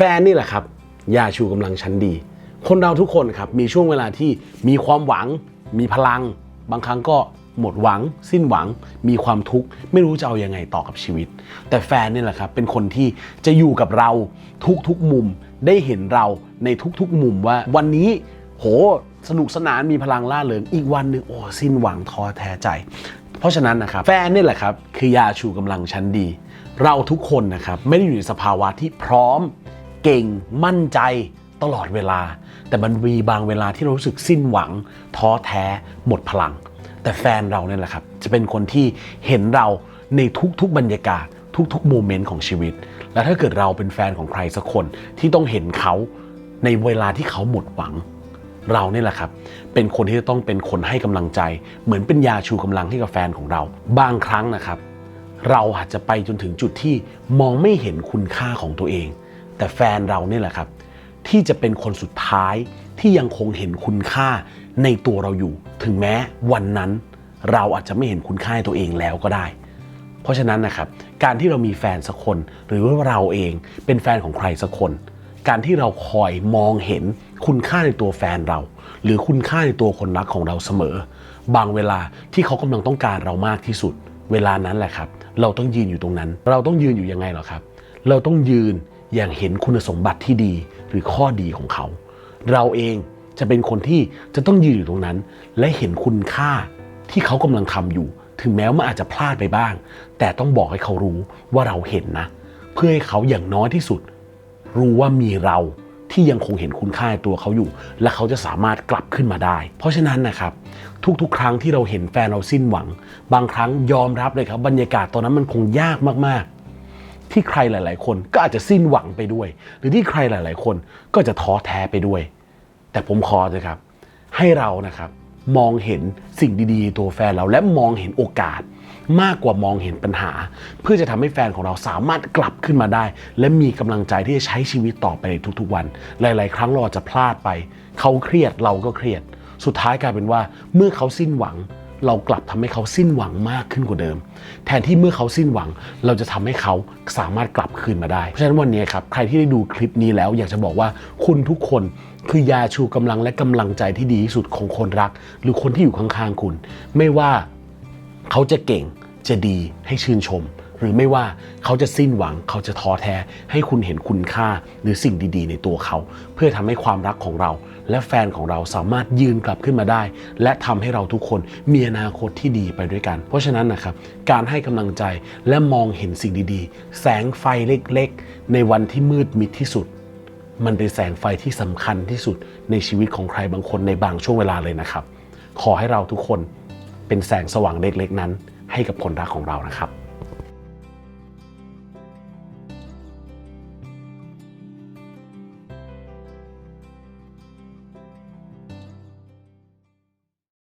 แฟนนี่แหละครับยาชูกำลังชั้นดี คนเราทุกคนครับมีช่วงเวลาที่มีความหวัง มีพลัง บางครั้งก็หมดหวัง สิ้นหวัง มีความทุกข์ไม่รู้จะเอาอยังไงต่อกับชีวิต แต่แฟนนี่แหละครับเป็นคนที่จะอยู่กับเราทุกๆมุมได้เห็นเราในทุกๆมุมว่าวันนี้โหสนุกสนานมีพลังล่าเริงอีกวันหนึ่งโอ้สิ้นหวังท้อแท้ใจ เพราะฉะนั้นนะครับแฟนนี่แหละครับคือยาชูกำลังชั้นดี เราทุกคนนะครับไม่ได้อยู่ในสภาวะที่พร้อม เก่งมั่นใจตลอดเวลา แต่มันมีบางเวลาที่เรารู้สึกสิ้นหวัง ท้อแท้หมดพลัง แต่แฟนเราเนี่ยแหละครับ จะเป็นคนที่เห็นเราในทุกๆบรรยากาศ ทุกๆโมเมนต์ของชีวิต และถ้าเกิดเราเป็นแฟนของใครสักคนที่ต้องเห็นเขาในเวลาที่เขาหมดหวัง เราเนี่ยแหละครับ เป็นคนที่จะต้องเป็นคนให้กำลังใจ เหมือนเป็นยาชูกำลังให้กับแฟนของเรา บางครั้งนะครับ เราอาจจะไปจนถึงจุดที่มองไม่เห็นคุณค่าของตัวเอง แต่แฟนเราเนี่ยแหละครับ ที่จะเป็นคนสุดท้ายที่ยังคงเห็นคุณค่าในตัวเราอยู่ ถึงแม้วันนั้นเราอาจจะไม่เห็นคุณค่าในตัวเองแล้วก็ได้ เพราะฉะนั้นนะครับการที่เรามีแฟนสักคน หรือว่าเราเองเป็นแฟนของใครสักคน การที่เราคอยมองเห็นคุณค่าในตัวแฟนเรา หรือคุณค่าในตัวคนรักของเราเสมอ บางเวลาที่เขากำลังต้องการเรามากที่สุด เวลานั้นแหละครับ เราต้องยืนอยู่ตรงนั้น เราต้องยืนอยู่ยังไงหรอครับ เราต้องยืน อย่างเห็นคุณสมบัติที่ดีหรือข้อดีของเขา เราเองจะเป็นคนที่จะต้องยืนอยู่ตรงนั้น และเห็นคุณค่าที่เขากำลังทำอยู่ ถึงแม้ว่ามันอาจจะพลาดไปบ้าง แต่ต้องบอกให้เขารู้ว่าเราเห็นนะ เพื่อให้เขาอย่างน้อยที่สุด รู้ว่ามีเราที่ยังคงเห็นคุณค่าตัวเขาอยู่ และเขาจะสามารถกลับขึ้นมาได้ เพราะฉะนั้นนะครับ ทุกๆ ครั้งที่เราเห็นแฟนเราสิ้นหวัง บางครั้งยอมรับเลยครับบรรยากาศตอนนั้นมันคงยากมากๆ ที่ใครหลาย ๆ คนก็อาจจะสิ้นหวังไปด้วย หรือที่ใครหลาย ๆ คนก็จะท้อแท้ไปด้วย แต่ผมขอเลยครับ ให้เรานะครับมองเห็นสิ่งดีๆ ตัวแฟนเราและมองเห็นโอกาส มากกว่ามองเห็นปัญหา เพื่อจะทำให้แฟนของเราสามารถกลับขึ้นมาได้ และมีกำลังใจที่จะใช้ชีวิตต่อไปในทุกๆวัน หลาย ๆ ครั้งเราอาจจะพลาดไป เขาเครียดเราก็เครียด สุดท้ายกลายเป็นว่าเมื่อเขาสิ้นหวัง เรากลับทำให้เขาสิ้นหวังมากขึ้นกว่าเดิม แทนที่เมื่อเขาสิ้นหวัง เราจะทำให้เขาสามารถกลับคืนมาได้ เพราะฉะนั้นวันนี้ครับใครที่ได้ดูคลิปนี้แล้วอยากจะบอกว่าคุณทุกคนคือยาชูกำลังและกำลังใจที่ดีที่สุดของคนรัก หรือคนที่อยู่ข้างๆคุณ ไม่ว่าเขาจะเก่งจะดีให้ชื่นชม หรือไม่ว่าเขาจะสิ้นหวังเขาจะท้อแท้ ให้คุณเห็นคุณค่าหรือสิ่งดีๆ ในตัวเขา เพื่อทำให้ความรักของเรา และแฟนของเราสามารถยืนกลับขึ้นมาได้ และทำให้เราทุกคนมีอนาคตที่ดีไปด้วยกัน เพราะฉะนั้นนะครับการให้กำลังใจและมองเห็นสิ่งดีๆ แสงไฟเล็กๆ ในวันที่มืดมิดที่สุดมันเป็นแสงไฟที่สำคัญที่สุดในชีวิตของใครบางคนในบางช่วงเวลาเลยนะครับ ขอให้เราทุกคนเป็นแสงสว่างเล็กๆนั้น ให้กับคนรักของเรานะครับ